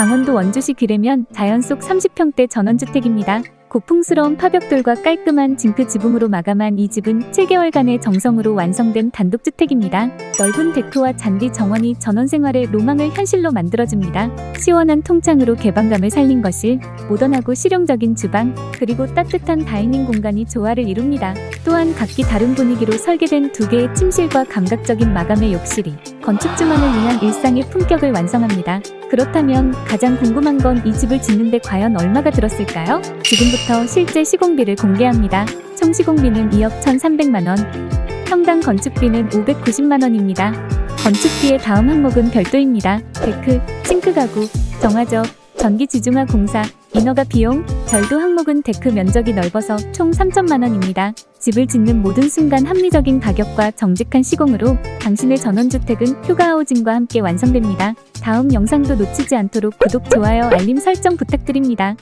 강원도 원주시 귀래면 자연 속 30평대 전원주택입니다. 고풍스러운 파벽돌과 깔끔한 징크 지붕으로 마감한 이 집은 7개월간의 정성으로 완성된 단독주택입니다. 넓은 데크와 잔디 정원이 전원 생활의 로망을 현실로 만들어줍니다. 시원한 통창으로 개방감을 살린 것이 모던하고 실용적인 주방, 그리고 따뜻한 다이닝 공간이 조화를 이룹니다. 또한 각기 다른 분위기로 설계된 두 개의 침실과 감각적인 마감의 욕실이 건축주만을 위한 일상의 품격을 완성합니다. 그렇다면 가장 궁금한 건 이 집을 짓는데 과연 얼마가 들었을까요? 지금부터 실제 시공비를 공개합니다. 총 시공비는 2억 1,300만 원, 평당 건축비는 590만 원입니다. 건축비의 다음 항목은 별도입니다. 데크, 싱크 가구, 정화적, 전기 지중화 공사, 인허가 비용, 별도 항목은 데크 면적이 넓어서 총 3천만 원입니다. 집을 짓는 모든 순간 합리적인 가격과 정직한 시공으로 당신의 전원주택은 휴가하우징과 함께 완성됩니다. 다음 영상도 놓치지 않도록 구독, 좋아요, 알림 설정 부탁드립니다.